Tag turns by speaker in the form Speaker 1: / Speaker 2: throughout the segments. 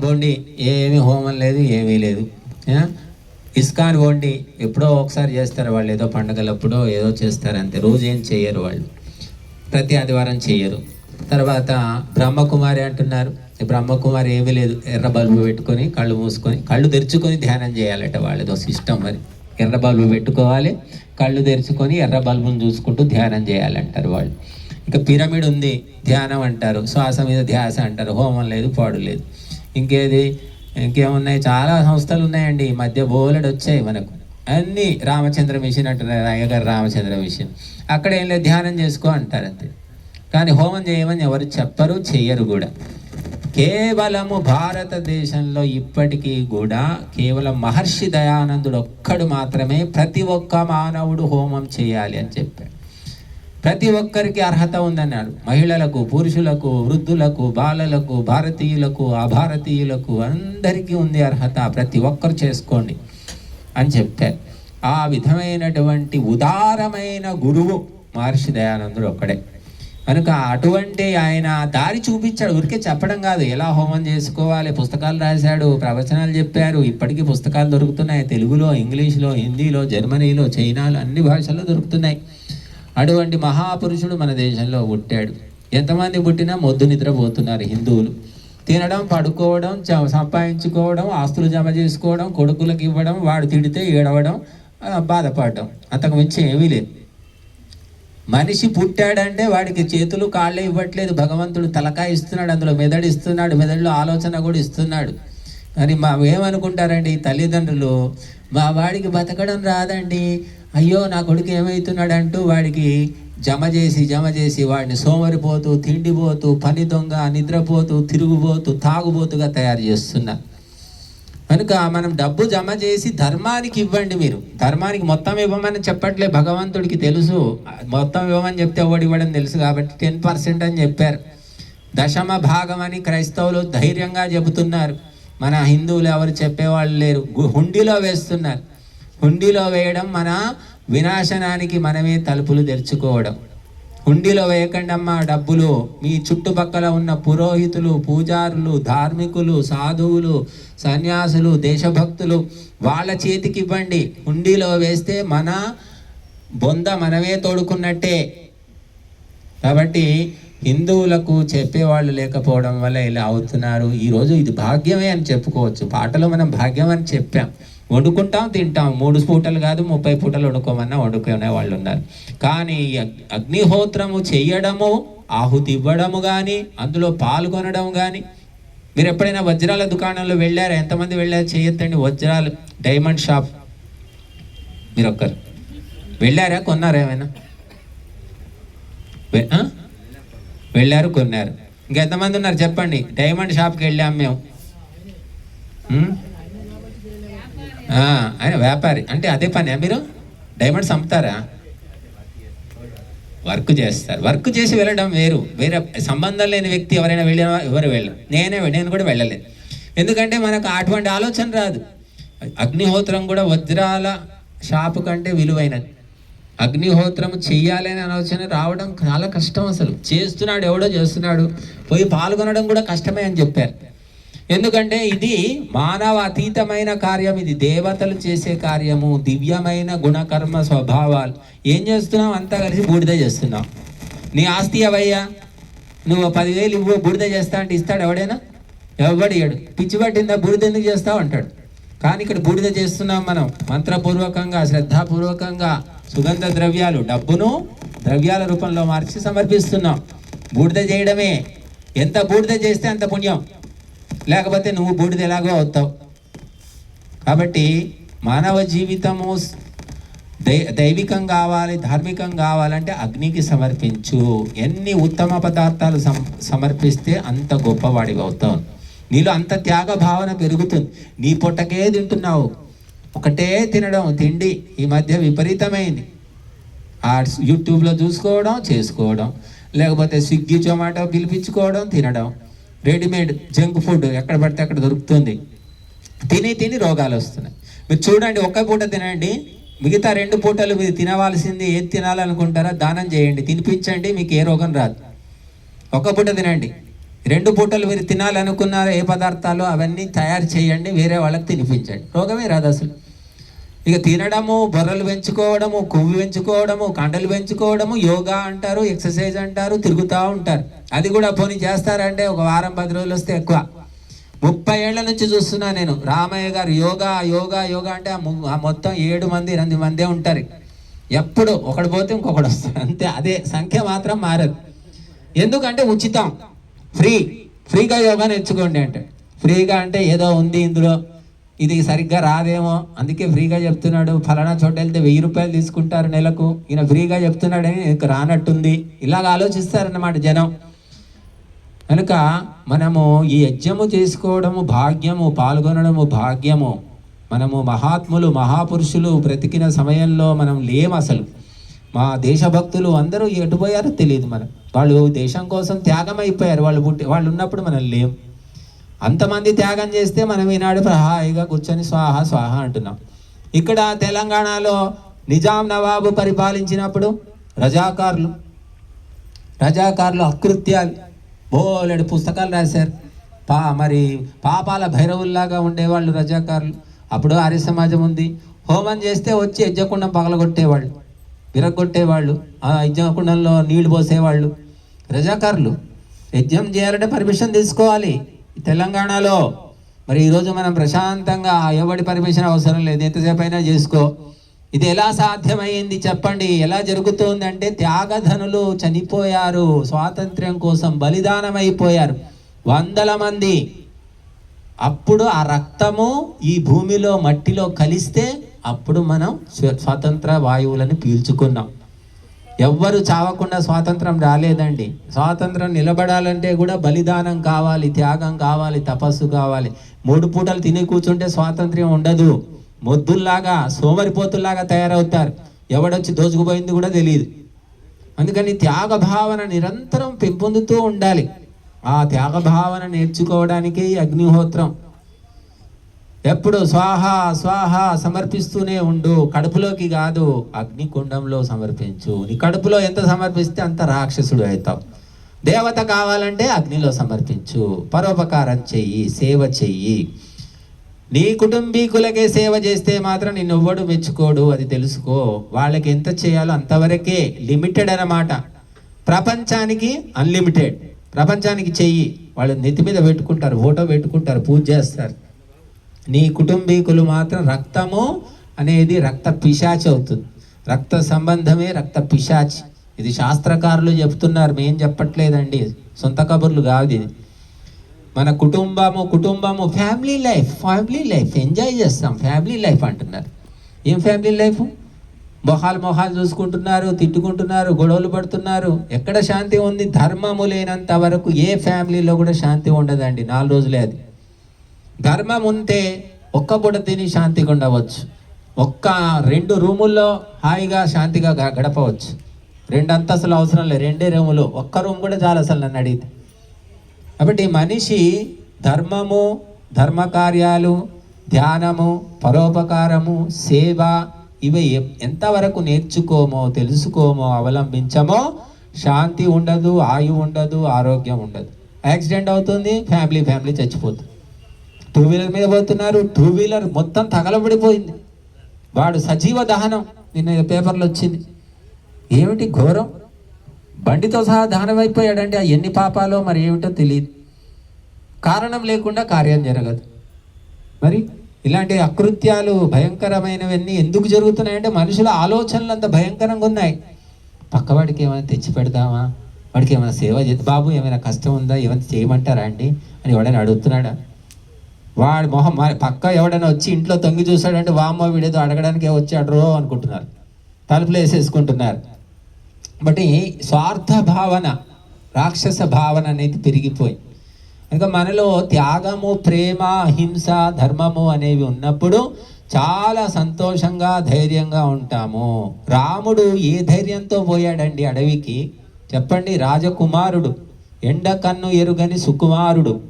Speaker 1: పోండి ఏమి హోమం లేదు ఏమీ లేదు. ఇస్కాన్ పోండి ఎప్పుడో ఒకసారి చేస్తారు వాళ్ళు ఏదో పండగలప్పుడో ఏదో చేస్తారు అంతే. రోజు ఏం చేయరు వాళ్ళు. ప్రతి ఆదివారం చేయరు. తర్వాత బ్రహ్మకుమారి అంటున్నారు. ఈ బ్రహ్మకుమారి ఏమీ లేదు. ఎర్ర బల్బు పెట్టుకొని కళ్ళు మూసుకొని కళ్ళు తెరుచుకొని ధ్యానం చేయాలట వాళ్ళదో సిస్టమ్ మరి. ఎర్ర బల్బు పెట్టుకోవాలి కళ్ళు తెరుచుకొని ఎర్ర బల్బును చూసుకుంటూ ధ్యానం చేయాలంటారు వాళ్ళు. ఇంకా పిరమిడ్ ఉంది ధ్యానం అంటారు. శ్వాస మీద ధ్యాస అంటారు. హోమం లేదు పాడు లేదు. ఇంకేది? ఇంకేమున్నాయి? చాలా సంస్థలు ఉన్నాయండి ఈ మధ్య బోలెడు వచ్చాయి మనకు. అన్నీ రామచంద్ర మిషన్ అంటున్నారు అయ్యగారు రామచంద్ర మిషన్. అక్కడ ఏం లేదు ధ్యానం చేసుకో అంటారు అంతే. కానీ హోమం చేయమని ఎవరు చెప్పరు చెయ్యరు కూడా. కేవలము భారతదేశంలో ఇప్పటికీ కూడా కేవలం మహర్షి దయానందుడు ఒక్కడు మాత్రమే ప్రతి ఒక్క మానవుడు హోమం చేయాలి అని చెప్పాడు. ప్రతి ఒక్కరికి అర్హత ఉందన్నాడు. మహిళలకు పురుషులకు వృద్ధులకు బాలలకు భారతీయులకు అభారతీయులకు అందరికీ ఉంది అర్హత. ప్రతి ఒక్కరు చేసుకోండి అని చెప్పారు ఆ విధమైనటువంటి ఉదారమైన గురువు మహర్షి దయానందుడు ఒక్కడే. కనుక అటువంటి ఆయన దారి చూపించాడు. ఊరికే చెప్పడం కాదు. ఎలా హోమం చేసుకోవాలి? పుస్తకాలు రాశాడు ప్రవచనాలు చెప్పారు. ఇప్పటికీ పుస్తకాలు దొరుకుతున్నాయి. తెలుగులో ఇంగ్లీష్లో హిందీలో జర్మనీలో చైనాలో అన్ని భాషల్లో దొరుకుతున్నాయి. అటువంటి మహాపురుషుడు మన దేశంలో పుట్టాడు. ఎంతమంది పుట్టినా మొద్దు నిద్రపోతున్నారు హిందువులు. తినడం పడుకోవడం చ- సంపాదించుకోవడం ఆస్తులు జమ చేసుకోవడం కొడుకులకు ఇవ్వడం వాడు తిడితే ఏడవడం బాధపడటం బాధపడడం. అంతకు మించి ఏమీ లేదు. మనిషి పుట్టాడంటే వాడికి చేతులు కాళ్ళు ఇవ్వట్లేదు. భగవంతుడు తలకాయ ఇస్తున్నాడు అందులో మెదడు ఇస్తున్నాడు మెదడులో ఆలోచన కూడా ఇస్తున్నాడు. మరి మా ఏమనుకుంటారండి ఈ తల్లిదండ్రులు? మా వాడికి బతకడం రాదండి. అయ్యో నా కొడుకు ఏమవుతున్నాడంటూ వాడికి జమ చేసి జమ చేసి వాడిని సోమరిపోతూ తిండిపోతూ పని దొంగ నిద్రపోతూ తిరుగుబోతూ తాగుబోతుగా తయారు చేస్తున్నారు కనుక మనం డబ్బు జమ చేసి ధర్మానికి ఇవ్వండి మీరు. ధర్మానికి మొత్తం ఇవ్వమని చెప్పట్లే భగవంతుడికి తెలుసు. మొత్తం ఇవ్వమని చెప్తే ఎవడు ఇవ్వడం తెలుసు కాబట్టి టెన్ పర్సెంట్ అని చెప్పారు. దశమ భాగం అని క్రైస్తవులు ధైర్యంగా చెబుతున్నారు. మన హిందువులు ఎవరు చెప్పేవాళ్ళు లేరు. హుండీలో వేస్తున్నారు. హుండీలో వేయడం మన వినాశనానికి మనమే తలుపులు తెరుచుకోవడం. హుండీలో వేయకండమ్మా డబ్బులు. మీ చుట్టుపక్కల ఉన్న పురోహితులు పూజారులు ధార్మికులు సాధువులు సన్యాసులు దేశభక్తులు వాళ్ళ చేతికి ఇవ్వండి. హుండీలో వేస్తే మన బొంద మనమే తోడుకున్నట్టే. కాబట్టి హిందువులకు చెప్పేవాళ్ళు లేకపోవడం వల్ల ఇలా అవుతున్నారు. ఈరోజు ఇది భాగ్యమే అని చెప్పుకోవచ్చు. పాటలో మనం భాగ్యం అని చెప్పాం. వండుకుంటాం తింటాం. మూడు పూటలు కాదు ముప్పై పూటలు వండుకోమన్నా వండుకునే వాళ్ళు ఉన్నారు కానీ అగ్- అగ్నిహోత్రము చెయ్యడము ఆహుతి ఇవ్వడము కానీ అందులో పాల్గొనడం కానీ మీరు ఎప్పుడైనా వజ్రాల దుకాణంలో వెళ్ళారా? ఎంతమంది వెళ్ళారు? చేయొద్దండి వజ్రాలు డైమండ్ షాప్. మీరు ఒక్కరు వెళ్ళారా? కొన్నారా ఏమైనా? వెళ్ళారు కొన్నారు. ఇంకెంతమంది ఉన్నారు? చెప్పండి. డైమండ్ షాప్కి వెళ్ళాం మేము. ఆయన వ్యాపారి. అంటే అదే పని మీరు? డైమండ్స్ అమ్ముతారా వర్క్ చేస్తారు. వర్క్ చేసి వెళ్ళడం వేరు. వేరే సంబంధం లేని వ్యక్తి ఎవరైనా వెళ్ళినా ఎవరు వెళ్ళరు. నేనే నేను కూడా వెళ్ళలేదు. ఎందుకంటే మనకు అటువంటి ఆలోచన రాదు. అగ్నిహోత్రం కూడా వజ్రాల షాపు కంటే విలువైనది. అగ్నిహోత్రం చెయ్యాలనే ఆలోచన రావడం చాలా కష్టం అసలు. చేస్తున్నాడు ఎవడో చేస్తున్నాడు. పోయి పాల్గొనడం కూడా కష్టమే అని చెప్పారు. ఎందుకంటే ఇది మానవ అతీతమైన కార్యం ఇది దేవతలు చేసే కార్యము దివ్యమైన గుణకర్మ స్వభావాలు. ఏం చేస్తున్నావు? అంతా కలిసి బూడిద చేస్తున్నాం నీ ఆస్తి అవయ్యా నువ్వు పదివేలు ఇవ్వు బూడిద చేస్తా అంటే ఇస్తాడు ఎవడైనా? ఎవడియాడు పిచ్చి పట్టిందా? బూడిద ఎందుకు చేస్తావు? అంటాడు. కానీ ఇక్కడ బూడిద చేస్తున్నాం మనం. మంత్రపూర్వకంగా శ్రద్ధాపూర్వకంగా సుగంధ ద్రవ్యాలు డబ్బును ద్రవ్యాల రూపంలో మార్చి సమర్పిస్తున్నాం. బూడిద చేయడమే. ఎంత బూడిద చేస్తే అంత పుణ్యం. లేకపోతే నువ్వు బూడిద ఎలాగో అవుతావు. కాబట్టి మానవ జీవితము దై దైవికం కావాలి ధార్మికం కావాలంటే అగ్నికి సమర్పించు. ఎన్ని ఉత్తమ పదార్థాలు సమ సమర్పిస్తే అంత గొప్పవాడివి అవుతావు. నీలో అంత త్యాగ భావన పెరుగుతుంది. నీ పొట్టకే తింటున్నావు. ఒకటే తినడం తిండి ఈ మధ్య విపరీతమైంది. ఆ యూట్యూబ్లో చూసుకోవడం చేసుకోవడం. లేకపోతే స్విగ్గీ జొమాటో పిలిపించుకోవడం తినడం. రెడీమేడ్ జంక్ ఫుడ్ ఎక్కడ పడితే అక్కడ దొరుకుతుంది. తిని తిని రోగాలు వస్తున్నాయి. మీరు చూడండి ఒక్క పూట తినండి మిగతా రెండు పూటలు మీరు తినవలసింది ఏది తినాలనుకుంటారో దానం చేయండి. తినిపించండి మీకు ఏ రోగం రాదు. ఒక్క పూట తినండి. రెండు పూటలు మీరు తినాలనుకున్నారా ఏ పదార్థాలు అవన్నీ తయారు చేయండి వేరే వాళ్ళకి తినిపించండి. రోగమే రాదు అసలు. ఇక తినడము బొర్రలు పెంచుకోవడము కొవ్వు పెంచుకోవడము కండలు పెంచుకోవడము యోగా అంటారు ఎక్సర్సైజ్ అంటారు తిరుగుతూ ఉంటారు. అది కూడా పోనీ చేస్తారంటే ఒక వారం పది రోజులు వస్తే ఎక్కువ. ముప్పై ఏళ్ళ నుంచి చూస్తున్నా నేను. రామయ్య గారు యోగా యోగా యోగా అంటే ఆ మొత్తం ఏడు మంది ఎనిమిది మందే ఉంటారు. ఎప్పుడు ఒకడు పోతే ఇంకొకడు వస్తాడు. అంతే. అదే సంఖ్య మాత్రం మారదు. ఎందుకంటే ఉచితం. ఫ్రీ. ఫ్రీగా యోగా నేర్చుకోండి అంటే. ఫ్రీగా అంటే ఏదో ఉంది ఇందులో. ఇది సరిగ్గా రాదేమో. అందుకే ఫ్రీగా చెప్తున్నాడు. ఫలానా చోట వెళ్తే వెయ్యి రూపాయలు తీసుకుంటారు నెలకు. ఈయన ఫ్రీగా చెప్తున్నాడని నీకు రానట్టుంది. ఇలాగ ఆలోచిస్తారన్నమాట జనం. కనుక మనము ఈ యజ్ఞము చేసుకోవడము భాగ్యము పాల్గొనడము భాగ్యము. మనము మహాత్ములు మహాపురుషులు బ్రతికిన సమయంలో మనం లేం అసలు. మా దేశభక్తులు అందరూ ఎటుపోయారో తెలియదు మనం వాళ్ళు దేశం కోసం త్యాగం అయిపోయారు. వాళ్ళు పుట్టి వాళ్ళు ఉన్నప్పుడు మనం లేం. అంతమంది త్యాగం చేస్తే మనం ఈనాడు హాయిగా కూర్చొని స్వాహ స్వాహ అంటున్నాం. ఇక్కడ తెలంగాణలో నిజాం నవాబు పరిపాలించినప్పుడు రజాకారులు రజాకారులు అకృత్యాలు. బోలెడు పుస్తకాలు రాశారు. పా మరి పాపాల భైరవుల్లాగా ఉండేవాళ్ళు రజాకారులు. అప్పుడు ఆర్య సమాజం ఉంది. హోమం చేస్తే వచ్చి యజ్ఞకుండం పగలగొట్టేవాళ్ళు విరగొట్టేవాళ్ళు ఆ యజ్ఞకుండంలో నీళ్ళు పోసేవాళ్ళు. రజాకారులు యజ్ఞం చేయాలంటే పర్మిషన్ తీసుకోవాలి. తెలంగాణలో మరి ఈరోజు మనం ప్రశాంతంగా ఎవడి పర్మిషన్ అవసరం లేదు. ఎంతసేపు అయినా చేసుకో. ఇది ఎలా సాధ్యమైంది చెప్పండి. ఎలా జరుగుతోంది అంటే త్యాగధనులు చనిపోయారు. స్వాతంత్ర్యం కోసం బలిదానం అయిపోయారు వందల మంది. అప్పుడు ఆ రక్తము ఈ భూమిలో మట్టిలో కలిస్తే అప్పుడు మనం స్వ- స్వాతంత్ర వాయువులను పీల్చుకున్నాం. ఎవ్వరు చావకుండా స్వాతంత్రం రాలేదండి. స్వాతంత్రం నిలబడాలంటే కూడా బలిదానం కావాలి త్యాగం కావాలి తపస్సు కావాలి. మూడు పూటలు తిని కూర్చుంటే స్వాతంత్ర్యం ఉండదు. మొద్దుల్లాగా సోమరిపోతుల్లాగా తయారవుతారు. ఎవడొచ్చి దోచుకుపోయింది కూడా తెలియదు అందుకని త్యాగ భావన నిరంతరం పెంపొందుతూ ఉండాలి. ఆ త్యాగ భావన నేర్చుకోవడానికి అగ్నిహోత్రం. ఎప్పుడు స్వాహ స్వాహ సమర్పిస్తూనే ఉండు. కడుపులోకి కాదు అగ్నికుండంలో సమర్పించు. నీ కడుపులో ఎంత సమర్పిస్తే అంత రాక్షసుడు అవుతావు. దేవత కావాలంటే అగ్నిలో సమర్పించు. పరోపకారం చెయ్యి సేవ చెయ్యి. నీ కుటుంబీకులకే సేవ చేస్తే మాత్రం నిన్నెవ్వడు మెచ్చుకోడు అది తెలుసుకో. వాళ్ళకి ఎంత చేయాలో అంతవరకే లిమిటెడ్ అన్నమాట. ప్రపంచానికి అన్లిమిటెడ్. ప్రపంచానికి చెయ్యి. వాళ్ళు నెత్తి మీద పెట్టుకుంటారు ఫోటో పెట్టుకుంటారు పూజ చేస్తారు. నీ కుటుంబీకులు మాత్రం రక్తము అనేది రక్త పిశాచి అవుతుంది. రక్త సంబంధమే రక్త పిశాచి. ఇది శాస్త్రకారులు చెప్తున్నారు మేం చెప్పట్లేదండి. సొంత కబుర్లు కాదు ఇది. మన కుటుంబము కుటుంబము family life family life enjoy చేస్తాం ఫ్యామిలీ లైఫ్ అంటున్నారు. ఏం ఫ్యామిలీ లైఫ్? మొహాలు మొహాలు చూసుకుంటున్నారు తిట్టుకుంటున్నారు గొడవలు పడుతున్నారు. ఎక్కడ శాంతి ఉంది? ధర్మము లేనంత వరకు ఏ ఫ్యామిలీలో కూడా శాంతి ఉండదండి. నాలుగు రోజులే అది. ధర్మం ఉంటే ఒక్క పూట తిని శాంతిగా ఉండవచ్చు ఒక్క రెండు రూముల్లో హాయిగా శాంతిగా గ- గడపవచ్చు. రెండు అంతస్తులు అవసరం లేదు. రెండే రూములు. ఒక్క రూమ్ కూడా చాలా అసలు నన్ను అడిగితే. కాబట్టి మనిషి ధర్మము ధర్మ కార్యాలు ధ్యానము పరోపకారము సేవ ఇవి ఎ- ఎంతవరకు నేర్చుకోమో తెలుసుకోమో అవలంబించమో శాంతి ఉండదు ఆయు ఉండదు ఆరోగ్యం ఉండదు. యాక్సిడెంట్ అవుతుంది ఫ్యామిలీ ఫ్యామిలీ చచ్చిపోతుంది. టూ వీలర్ మీద పోతున్నారు. టూ వీలర్ మొత్తం తగలబడిపోయింది. వాడు సజీవ దహనం నిన్న పేపర్లో వచ్చింది. ఏమిటి ఘోరం? బండితో సహా దహనం అయిపోయాడంటే ఆ ఎన్ని పాపాలో మరి ఏమిటో తెలియదు. కారణం లేకుండా కార్యం జరగదు. మరి ఇలాంటి అకృత్యాలు భయంకరమైనవన్నీ ఎందుకు జరుగుతున్నాయంటే మనుషుల ఆలోచనలు అంత భయంకరంగా ఉన్నాయి. పక్కవాడికి ఏమైనా తెచ్చి పెడదామా? వాడికి ఏమైనా సేవ చేద్దాం? బాబు ఏమైనా కష్టం ఉందా? ఏమైనా చేయమంటారా అండి? అని ఎవడైనా అడుగుతున్నాడా? వాడి మొహం పక్క ఎవడైనా వచ్చి ఇంట్లో తొంగి చూశాడంటే వామ్మ వీడేదో అడగడానికే వచ్చాడు అనుకుంటున్నారు. తలుపులు వేసేసుకుంటున్నారు. బట్ ఈ స్వార్థ భావన రాక్షస భావన అనేది పెరిగిపోయి ఇంకా మనలో త్యాగము ప్రేమ హింస ధర్మము అనేవి ఉన్నప్పుడు చాలా సంతోషంగా ధైర్యంగా ఉంటాము. రాముడు ఏ ధైర్యంతో పోయాడండి అడవికి? చెప్పండి రాజకుమారుడు ఎండ కన్ను ఎరుగని సుకుమారుడు.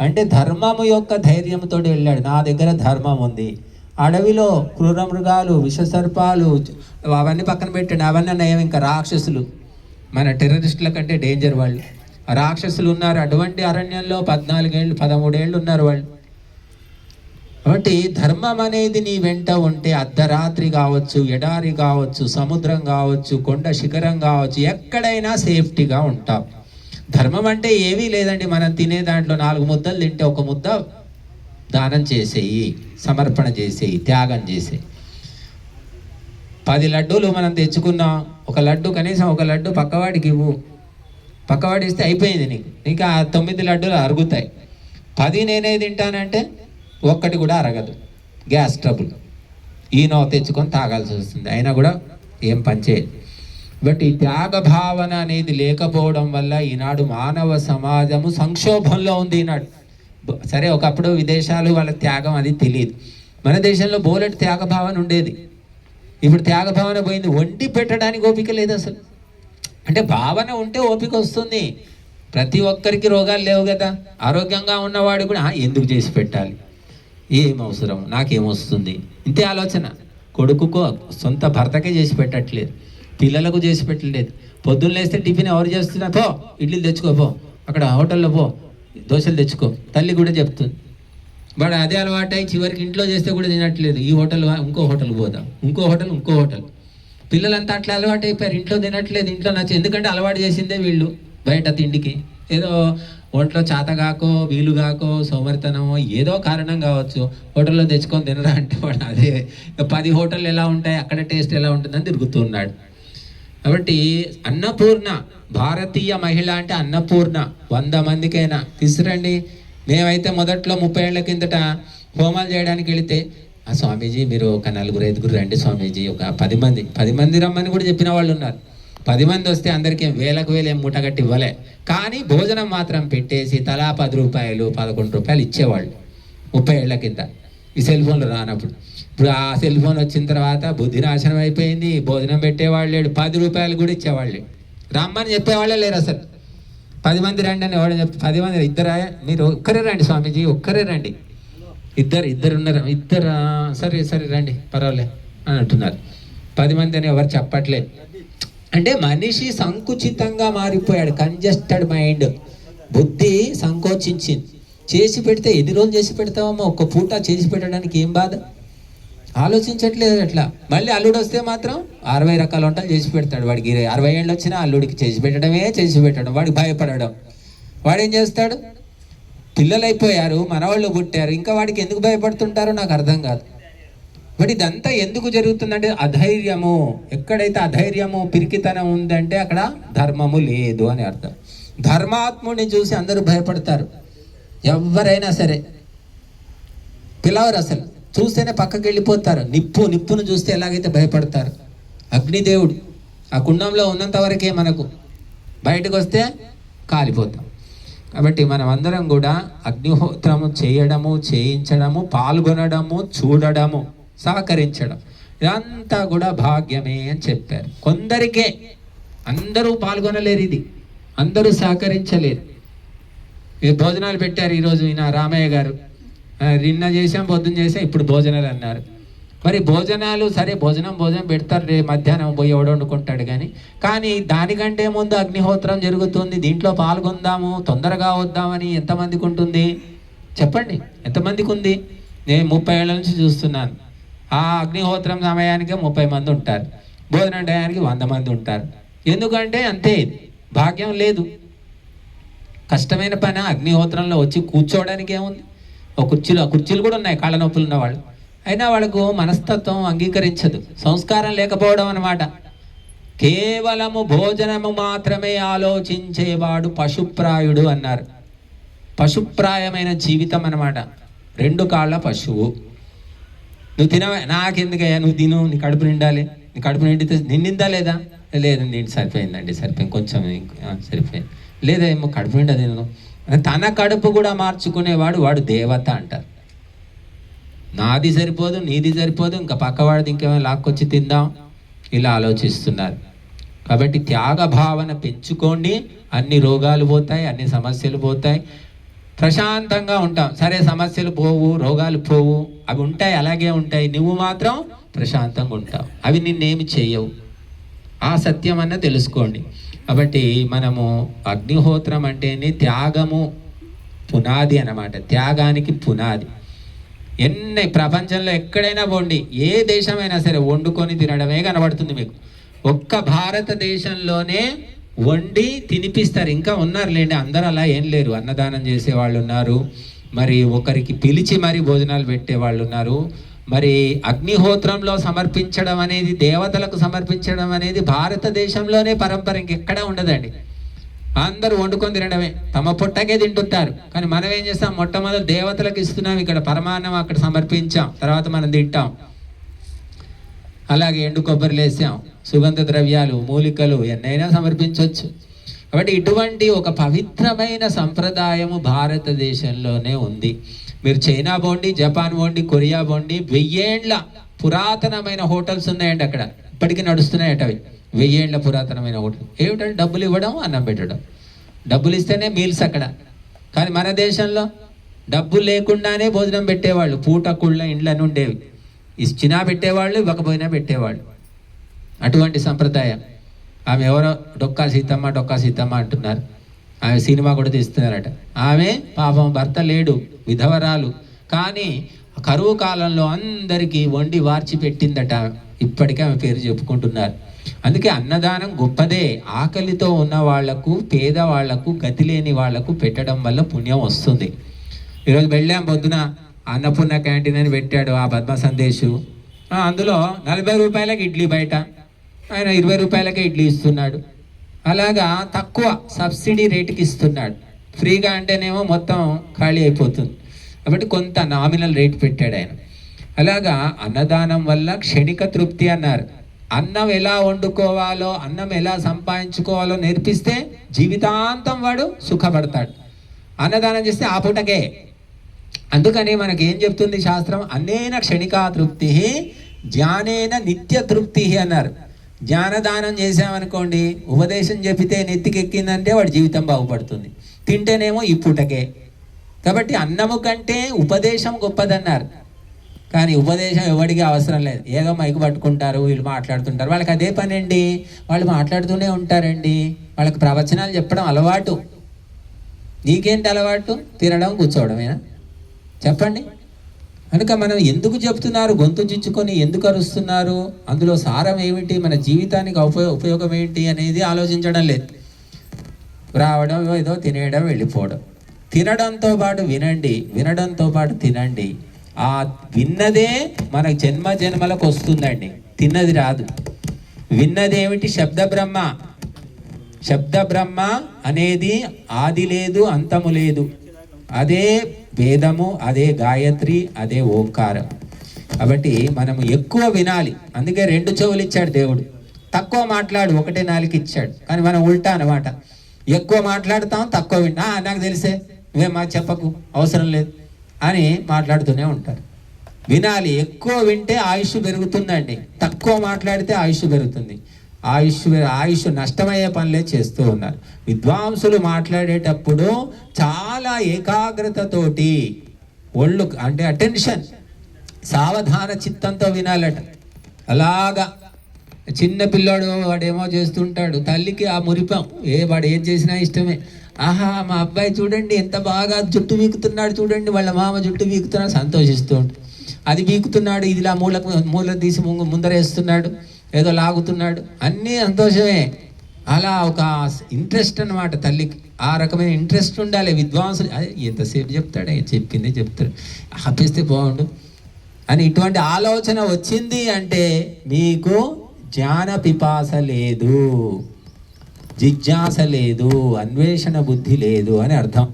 Speaker 1: అంటే ధర్మము యొక్క ధైర్యంతో వెళ్ళాడు. నా దగ్గర ధర్మం ఉంది. అడవిలో క్రూర మృగాలు విషసర్పాలు అవన్నీ పక్కన పెట్టండి. అవన్నీ నయం ఇంకా రాక్షసులు. మన టెర్రరిస్టుల కంటే డేంజర్ వాళ్ళు. రాక్షసులు ఉన్నారు. అటువంటి అరణ్యంలో పద్నాలుగేళ్ళు పదమూడేళ్ళు ఉన్నారు వాళ్ళు. కాబట్టి ధర్మం అనేది నీ వెంట ఉంటే అర్ధరాత్రి కావచ్చు ఎడారి కావచ్చు సముద్రం కావచ్చు కొండ శిఖరం కావచ్చు ఎక్కడైనా సేఫ్టీగా ఉంటాం ధర్మం అంటే ఏమీ లేదండి. మనం తినే దాంట్లో నాలుగు ముద్దలు తింటే ఒక ముద్ద దానం చేసేయి సమర్పణ చేసేయి త్యాగం చేసేయి. పది లడ్డూలు మనం తెచ్చుకున్నాం. ఒక లడ్డు కనీసం ఒక లడ్డు పక్కవాడికి ఇవ్వు. పక్కవాడి ఇస్తే అయిపోయింది నీకు. ఇంకా ఆ తొమ్మిది లడ్డూలు అరుగుతాయి. పది నేనే తింటానంటే ఒక్కటి కూడా అరగదు. Gas trouble. ఈనో తెచ్చుకొని తాగాల్సి వస్తుంది. అయినా కూడా ఏం పనిచేయదు బట్ ఈ త్యాగ భావన అనేది లేకపోవడం వల్ల ఈనాడు మానవ సమాజము సంక్షోభంలో ఉంది ఈనాడు. సరే ఒకప్పుడు విదేశాలు వాళ్ళ త్యాగం అది తెలియదు. మన దేశంలో బోలెట్ త్యాగ భావన ఉండేది. ఇప్పుడు త్యాగ భావన పోయింది. వండి పెట్టడానికి ఓపిక లేదు అసలు. అంటే భావన ఉంటే ఓపిక వస్తుంది. ప్రతి ఒక్కరికి రోగాలు లేవు కదా. ఆరోగ్యంగా ఉన్నవాడు కూడా ఎందుకు చేసి పెట్టాలి? ఏం అవసరం నాకేమొస్తుంది ఇంతే ఆలోచన. కొడుకుకో సొంత భర్తకే చేసి పెట్టట్లేదు. పిల్లలకు చేసి పెట్టలేదు పొద్దున్న లేస్తే టిఫిన్ ఎవరు చేస్తున్నా పో ఇడ్లీలు తెచ్చుకో పో. అక్కడ హోటల్లో పో దోశలు తెచ్చుకో. తల్లి కూడా చెప్తుంది. వాడు అదే అలవాటై చివరికి ఇంట్లో చేస్తే కూడా తినట్లేదు. ఈ హోటల్ ఇంకో హోటల్ పోదాం. ఇంకో హోటల్ ఇంకో హోటల్. పిల్లలంతా అట్లా అలవాటు అయిపోయారు. ఇంట్లో తినట్లేదు ఇంట్లో నచ్చ ఎందుకంటే అలవాటు చేసిందే వీళ్ళు బయట తిండికి. ఏదో ఒంట్లో చాతగాకో వీలుగాకో సోమరితనమో ఏదో కారణం కావచ్చు. హోటల్లో తెచ్చుకొని తినరా అంటే వాడు అదే. పది హోటల్ ఎలా ఉంటాయి అక్కడ టేస్ట్ ఎలా ఉంటుందని తిరుగుతున్నాడు కాబట్టి అన్నపూర్ణ భారతీయ మహిళ అంటే అన్నపూర్ణ. వంద మందికైనా. తీసురండి మేమైతే మొదట్లో ముప్పై ఏళ్ళ కిందట హోమాలు చేయడానికి వెళితే ఆ స్వామీజీ మీరు ఒక నలుగురు ఐదుగురు రండి స్వామీజీ ఒక పది మంది. పది మంది రమ్మని కూడా చెప్పిన వాళ్ళు ఉన్నారు. పది మంది వస్తే అందరికీ ఏం వేలకు వేలు ఏం ముట్టగట్టి ఇవ్వలే. కానీ భోజనం మాత్రం పెట్టేసి తలా పది రూపాయలు పదకొండు రూపాయలు ఇచ్చేవాళ్ళు ముప్పై ఏళ్ళ కింద. ఈ సెల్ ఫోన్లు రానప్పుడు. ఇప్పుడు ఆ సెల్ ఫోన్ వచ్చిన తర్వాత బుద్ధి నాశనం అయిపోయింది. భోజనం పెట్టేవాళ్ళు లేడు. పది రూపాయలు కూడా ఇచ్చేవాళ్ళు లేడు. రమ్మని చెప్పేవాళ్ళే లేరు అసలు. పది మంది రండి అని ఎవడని చెప్పి పది మంది ఇద్దరా? మీరు ఒక్కరే రండి స్వామీజీ ఒక్కరే రండి. ఇద్దరు ఇద్దరు ఉన్నారు. ఇద్దరు? సరే సరే రండి. పర్వాలే అని అంటున్నారు. పది మంది అని ఎవరు చెప్పట్లేదు. అంటే మనిషి సంకుచితంగా మారిపోయాడు. Congested mind. బుద్ధి సంకోచించింది. చేసి పెడితే ఎన్ని రోజులు చేసి పెడతావమ్మా? ఒక్క పూట చేసి పెట్టడానికి ఏం బాధ? ఆలోచించట్లేదు అట్లా. మళ్ళీ అల్లుడు వస్తే మాత్రం అరవై రకాల వంటలు చేసి పెడతాడు వాడికి. ఇరవై- అరవై ఏళ్ళు వచ్చినా అల్లుడికి చేసి పెట్టడమే చేసి పెట్టడం. వాడికి భయపడడం. వాడేం చేస్తాడు? పిల్లలు అయిపోయారు మనవాళ్ళు పుట్టారు. ఇంకా వాడికి ఎందుకు భయపడుతుంటారో నాకు అర్థం కాదు. బట్ ఇదంతా ఎందుకు జరుగుతుందంటే అధైర్యము. ఎక్కడైతే అధైర్యము పిరికితనం ఉందంటే అక్కడ ధర్మము లేదు అని అర్థం. ధర్మాత్ముడిని చూసి అందరూ భయపడతారు. ఎవరైనా సరే. పిలవరు అసలు. చూస్తేనే పక్కకి వెళ్ళిపోతారు. నిప్పు నిప్పును చూస్తే ఎలాగైతే భయపడతారు. అగ్నిదేవుడు ఆ కుండంలో ఉన్నంత వరకే మనకు బయటకు వస్తే కాలిపోతాం. కాబట్టి మనం అందరం కూడా అగ్నిహోత్రము చేయడము చేయించడము పాల్గొనడము చూడడము సహకరించడం. ఇదంతా కూడా భాగ్యమే అని చెప్పారు. కొందరికే అందరూ పాల్గొనలేరు ఇది. అందరూ సహకరించలేరు. భోజనాలు పెట్టారు ఈరోజు ఈయన రామయ్య గారు? నిన్న చేసాం పొద్దున్న చేసాం ఇప్పుడు భోజనాలు అన్నారు. మరి భోజనాలు సరే భోజనం భోజనం పెడతారు రే మధ్యాహ్నం పోయి ఎవడు వండుకుంటాడు కానీ కానీ దానికంటే ముందు అగ్నిహోత్రం జరుగుతుంది దీంట్లో పాల్గొందాము తొందరగా వద్దామని ఎంతమందికి ఉంటుంది? చెప్పండి ఎంతమందికి ఉంది? నేను ముప్పై ఏళ్ళ నుంచి చూస్తున్నాను. ఆ అగ్నిహోత్రం సమయానికి ముప్పై మంది ఉంటారు. భోజనం టయానికి వంద మంది ఉంటారు. ఎందుకంటే అంతే భాగ్యం లేదు. కష్టమైన పని అగ్నిహోత్రంలో వచ్చి కూర్చోవడానికి ఏముంది ఒక కుర్చీలో కుర్చీలు కూడా ఉన్నాయి కాళ్ళ నొప్పులు ఉన్నవాళ్ళు. అయినా వాళ్ళకు మనస్తత్వం అంగీకరించదు. సంస్కారం లేకపోవడం అన్నమాట. కేవలము భోజనము మాత్రమే ఆలోచించేవాడు పశుప్రాయుడు అన్నారు. పశుప్రాయమైన జీవితం అన్నమాట. రెండు కాళ్ళ పశువు. నువ్వు తినవే? నాకెందుకయ్యా? నువ్వు తిను నీ కడుపు నిండాలి. నీ కడుపు నిండితే నిండిందా లేదా? లేదు నిండి సరిపోయిందండి సరిపోయింది. కొంచెం సరిపోయింది. లేదా ఏమో కడుపు నిండా తినను. తన కడుపు కూడా మార్చుకునేవాడు వాడు దేవత అంటారు. నాది సరిపోదు నీది సరిపోదు ఇంకా పక్కవాడిది ఇంకేమైనా లాక్కొచ్చి తిందాం ఇలా ఆలోచిస్తున్నారు. కాబట్టి త్యాగ భావన పెంచుకోండి అన్ని రోగాలు పోతాయి అన్ని సమస్యలు పోతాయి. ప్రశాంతంగా ఉంటాం. సరే సమస్యలు పోవు రోగాలు పోవు అవి ఉంటాయి అలాగే ఉంటాయి. నువ్వు మాత్రం ప్రశాంతంగా ఉంటావు. అవి నిన్నేమి చేయవు. ఆ సత్యం అన్న తెలుసుకోండి. కాబట్టి మనము అగ్నిహోత్రం అంటేనే త్యాగము పునాది అన్నమాట. త్యాగానికి పునాది. ఎన్ని ప్రపంచంలో ఎక్కడైనా వండి ఏ దేశమైనా సరే వండుకొని తినడమే కనబడుతుంది మీకు. ఒక్క భారతదేశంలోనే వండి తినిపిస్తారు. ఇంకా ఉన్నారు లేండి అందరూ అలా ఏం లేరు. అన్నదానం చేసే వాళ్ళు ఉన్నారు. మరి ఒకరికి పిలిచి మరి భోజనాలు పెట్టే వాళ్ళు ఉన్నారు. మరి అగ్నిహోత్రంలో సమర్పించడం అనేది దేవతలకు సమర్పించడం అనేది భారతదేశంలోనే పరంపర ఇంకెక్కడా ఉండదండి. అందరూ వండుకొని తినడమే. తమ పుట్టకే తింటుంటారు. కానీ మనం ఏం చేస్తాం? మొట్టమొదటి దేవతలకు ఇస్తున్నాం. ఇక్కడ పరమాన్నం అక్కడ సమర్పించాం. తర్వాత మనం తింటాం. అలాగే ఎండు కొబ్బరిలు వేసాం సుగంధ ద్రవ్యాలు మూలికలు ఎన్నైనా సమర్పించవచ్చు కాబట్టి ఇటువంటి ఒక పవిత్రమైన సంప్రదాయము భారతదేశంలోనే ఉంది. మీరు చైనా బోండి జపాన్ బోండి కొరియా బోండి వెయ్యేండ్ల పురాతనమైన హోటల్స్ ఉన్నాయండి అక్కడ. ఇప్పటికీ నడుస్తున్నాయట అవి. వెయ్యేండ్ల పురాతనమైన హోటల్. ఏమిటంటే డబ్బులు ఇవ్వడం అన్నం పెట్టడం. డబ్బులు ఇస్తేనే మీల్స్ అక్కడ. కానీ మన దేశంలో డబ్బు లేకుండానే భోజనం పెట్టేవాళ్ళు. పూట కుళ్ళ ఇండ్లని ఉండేవి ఇచ్చినా పెట్టేవాళ్ళు ఇవ్వకపోయినా పెట్టేవాళ్ళు. అటువంటి సంప్రదాయం. ఆమె ఎవరో? డొక్కా సీతమ్మ డొక్కా సీతమ్మ అంటున్నారు. ఆమె సినిమా కూడా తీస్తున్నారట. ఆమె పాపం భర్త లేడు విధవరాలు. కానీ కరువు కాలంలో అందరికీ వండి వార్చి పెట్టిందట ఇప్పటికే ఆమె పేరు చెప్పుకుంటున్నారు. అందుకే అన్నదానం గొప్పదే. ఆకలితో ఉన్న వాళ్ళకు పేదవాళ్ళకు గతి లేని వాళ్ళకు పెట్టడం వల్ల పుణ్యం వస్తుంది. ఈరోజు వెళ్ళాం పొద్దున. అన్నపూర్ణ క్యాంటీన్ అని పెట్టాడు ఆ పద్మ సందేశు. అందులో నలభై రూపాయలకి ఇడ్లీ బయట. ఆయన ఇరవై రూపాయలకే ఇడ్లీ ఇస్తున్నాడు. అలాగా తక్కువ సబ్సిడీ రేటుకి ఇస్తున్నాడు. ఫ్రీగా అంటేనేమో మొత్తం ఖాళీ అయిపోతుంది. కాబట్టి కొంత నామినల్ రేట్ పెట్టాడు ఆయన. అలాగా అన్నదానం వల్ల క్షణిక తృప్తి అన్నారు. అన్నం ఎలా వండుకోవాలో అన్నం ఎలా సంపాదించుకోవాలో నేర్పిస్తే జీవితాంతం వాడు సుఖపడతాడు. అన్నదానం చేస్తే ఆ పూటకే. అందుకని మనకి ఏం చెప్తుంది శాస్త్రం? అన్నేన క్షణికా తృప్తి జ్ఞానేన నిత్య తృప్తి అన్నారు. జ్ఞానదానం చేసామనుకోండి ఉపదేశం చెప్పితే నెత్తికెక్కిందంటే వాడి జీవితం బాగుపడుతుంది. తింటేనేమో ఈ పూటకే. కాబట్టి అన్నము కంటే ఉపదేశం గొప్పదన్నారు. కానీ ఉపదేశం ఎవరికి అవసరం లేదు. ఏదో మైకు పట్టుకుంటారు వీళ్ళు మాట్లాడుతుంటారు. వాళ్ళకి అదే పని అండి వాళ్ళు మాట్లాడుతూనే ఉంటారండి. వాళ్ళకి ప్రవచనాలు చెప్పడం అలవాటు. నీకేంటి అలవాటు? తినడం కూర్చోవడమేనా? చెప్పండి. కనుక మనం ఎందుకు చెప్తున్నారు? గొంతు చుచ్చుకొని ఎందుకు అరుస్తున్నారు? అందులో సారం ఏమిటి? మన జీవితానికి ఉపయోగ ఉపయోగం ఏంటి అనేది ఆలోచించడం లేదు. రావడం ఏదో తినేయడం వెళ్ళిపోవడం. తినడంతో పాటు వినండి వినడంతో పాటు తినండి. ఆ విన్నదే మన జన్మ జన్మలకు వస్తుందండి. తిన్నది రాదు. విన్నదేమిటి? శబ్ద బ్రహ్మ. శబ్ద బ్రహ్మ అనేది ఆది లేదు అంతము లేదు. అదే వేదము అదే గాయత్రి అదే ఓంకారం. కాబట్టి మనము ఎక్కువ వినాలి. అందుకే రెండు చెవులు ఇచ్చాడు దేవుడు. తక్కువ మాట్లాడు ఒకటే నాలుగు ఇచ్చాడు. కానీ మనం ఉల్టా అన్నమాట. ఎక్కువ మాట్లాడతాం తక్కువ వింటా నాకు తెలిసే. నువ్వే మాకు చెప్పకు అవసరం లేదు అని మాట్లాడుతూనే ఉంటారు. వినాలి ఎక్కువ వింటే ఆయుష్ పెరుగుతుందండి. తక్కువ మాట్లాడితే ఆయుష్ పెరుగుతుంది. ఆయుష్ ఆయుష్ నష్టమయ్యే పనులే చేస్తూ ఉన్నారు. విద్వాంసులు మాట్లాడేటప్పుడు చాలా ఏకాగ్రతతోటి ఒళ్ళు అంటే అటెన్షన్ సావధాన చిత్తంతో వినాలట. అలాగా చిన్న పిల్లోడు వాడేమో చేస్తుంటాడు తల్లికి ఆ మురిపం ఏ వాడు ఏం చేసినా ఇష్టమే. ఆహా మా అబ్బాయి చూడండి ఎంత బాగా జుట్టు వీకుతున్నాడు చూడండి వాళ్ళ మామ జుట్టు వీకుతున్నాడు సంతోషిస్తూ ఉంటాడు. అది వీకుతున్నాడు ఇదిలా మూల మూల తీసి ముంగు ముందరేస్తున్నాడు. ఏదో లాగుతున్నాడు. అన్నీ సంతోషమే. అలా ఒక ఇంట్రెస్ట్ అన్నమాట తల్లికి. ఆ రకమైన ఇంట్రెస్ట్ ఉండాలి విద్వాంసులు. అదే ఎంతసేపు చెప్తాడే? చెప్పింది చెప్తాడు. ఆపేస్తే బాగుండు. అని ఇటువంటి ఆలోచన వచ్చింది అంటే మీకు జ్ఞాన పిపాస లేదు జిజ్ఞాస లేదు అన్వేషణ బుద్ధి లేదు అని అర్థం.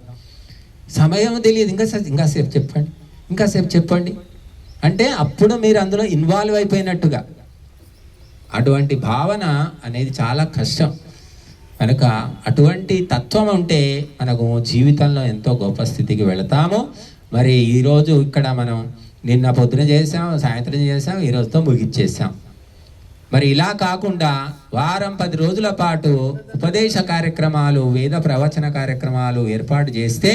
Speaker 1: సమయం తెలియదు. ఇంకా ఇంకా సేపు చెప్పండి. ఇంకా సేపు చెప్పండి. అంటే అప్పుడు మీరు అందులో ఇన్వాల్వ్ అయిపోయినట్టుగా. అటువంటి భావన అనేది చాలా కష్టం. కనుక అటువంటి తత్వం ఉంటే మనకు జీవితంలో ఎంతో గొప్ప స్థితికి వెళతాము. మరి ఈరోజు ఇక్కడ మనం నిన్న పొద్దున చేసాం సాయంత్రం చేసాం ఈ రోజుతో ముగిచ్చేసాం మరి ఇలా కాకుండా వారం పది రోజుల పాటు ఉపదేశ కార్యక్రమాలు వేద ప్రవచన కార్యక్రమాలు ఏర్పాటు చేస్తే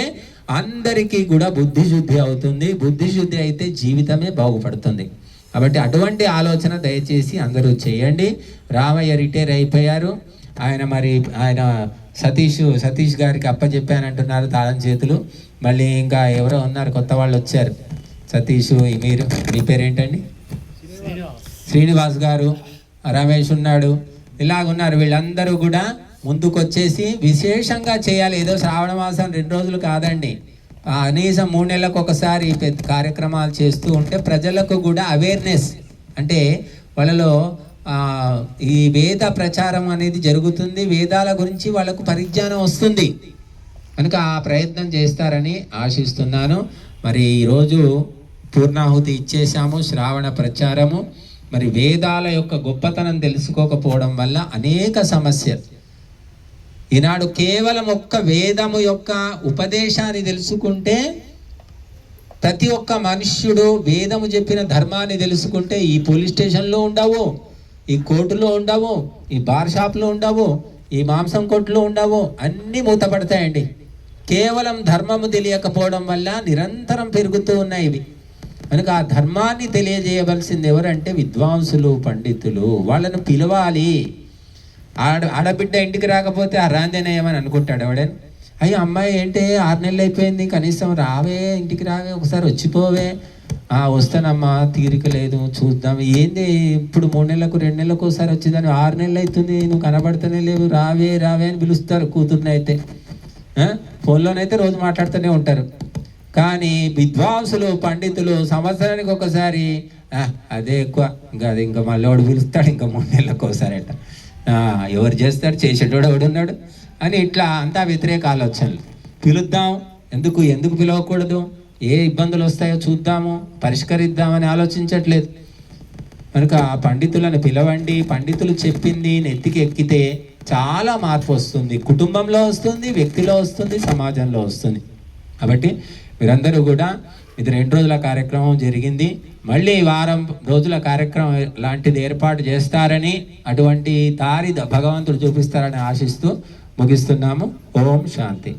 Speaker 1: అందరికీ కూడా బుద్ధి శుద్ధి అవుతుంది. బుద్ధి శుద్ధి అయితే జీవితమే బాగుపడుతుంది. కాబట్టి అటువంటి ఆలోచన దయచేసి అందరూ చేయండి. రామయ్య రిటైర్ అయిపోయారు. ఆయన మరి ఆయన సతీష్ సతీష్ గారికి అప్పచెప్పానంటున్నారు తాళం చేతులు. మళ్ళీ ఇంకా ఎవరో ఉన్నారు కొత్త వాళ్ళు వచ్చారు. సతీష్ మీరు మీ పేరేంటండి? శ్రీనివాస్ గారు రమేష్ ఉన్నాడు. ఇలాగున్నారు వీళ్ళందరూ కూడా ముందుకు వచ్చేసి విశేషంగా చేయాలి. ఏదో శ్రావణ మాసం రెండు రోజులు కాదండి. కనీసం మూడు నెలలకు ఒకసారి పెద్ద కార్యక్రమాలు చేస్తూ ఉంటే ప్రజలకు కూడా అవేర్నెస్ అంటే వాళ్ళలో ఈ వేద ప్రచారం అనేది జరుగుతుంది. వేదాల గురించి వాళ్ళకు పరిజ్ఞానం వస్తుంది. కనుక ఆ ప్రయత్నం చేస్తారని ఆశిస్తున్నాను. మరి ఈరోజు పూర్ణాహుతి ఇచ్చేసాము శ్రావణ ప్రచారము. మరి వేదాల యొక్క గొప్పతనం తెలుసుకోకపోవడం వల్ల అనేక సమస్యలు. ఈనాడు కేవలం ఒక్క వేదము యొక్క ఉపదేశాన్ని తెలుసుకుంటే ప్రతి ఒక్క మనుష్యుడు వేదము చెప్పిన ధర్మాన్ని తెలుసుకుంటే ఈ పోలీస్ స్టేషన్లో ఉండవు ఈ కోర్టులో ఉండవు ఈ బార్ షాప్లో ఉండవు ఈ మాంసం కొట్లో ఉండవు. అన్నీ మూతపడతాయండి. కేవలం ధర్మము తెలియకపోవడం వల్ల నిరంతరం పెరుగుతూ ఉన్నాయి ఇవి. కనుక ఆ ధర్మాన్ని తెలియజేయవలసింది ఎవరంటే విద్వాంసులు పండితులు. వాళ్ళను పిలవాలి. ఆడ ఆడబిడ్డ ఇంటికి రాకపోతే ఆ రాందేనేయమని అనుకుంటాడు ఎవడని అయ్యో అమ్మాయి ఏంటి ఆరు నెలలు అయిపోయింది కనీసం రావే ఇంటికి రావే ఒకసారి వచ్చిపోవే. ఆ వస్తానమ్మా తీరిక లేదు చూద్దాం. ఏంది ఇప్పుడు మూడు నెలలకు రెండు నెలలకు ఒకసారి వచ్చిందని ఆరు నెలలు అవుతుంది నువ్వు కనబడుతూనే లేవు రావే రావే అని పిలుస్తారు కూతుర్ని అయితే. ఫోన్లోనైతే రోజు మాట్లాడుతూనే ఉంటారు. కానీ విద్వాంసులు పండితులు సంవత్సరానికి ఒకసారి అదే ఎక్కువ. ఇంకా అది ఇంకా మళ్ళీ వాడు పిలుస్తాడు ఇంకా మూడు నెలలకు ఒకసారి అట. ఎవరు చేస్తాడు చేసేటోడు ఎవడున్నాడు? అని ఇట్లా అంతా వ్యతిరేక ఆలోచనలు పిలుద్దాం. ఎందుకు? ఎందుకు పిలవకూడదు? ఏ ఇబ్బందులు వస్తాయో చూద్దాము. పరిష్కరిద్దామని ఆలోచించట్లేదు. కనుక ఆ పండితులను పిలవండి. పండితులు చెప్పింది నెత్తికి ఎక్కితే చాలా మార్పు వస్తుంది. కుటుంబంలో వస్తుంది వ్యక్తిలో వస్తుంది సమాజంలో వస్తుంది. కాబట్టి మీరందరూ కూడా ఇది రెండు రోజుల కార్యక్రమం జరిగింది. మళ్ళీ వారం రోజుల కార్యక్రమం లాంటిది ఏర్పాటు చేస్తారని అటువంటి దారి భగవంతుడు చూపిస్తారని ఆశిస్తూ ముగిస్తున్నాము. ఓం శాంతి.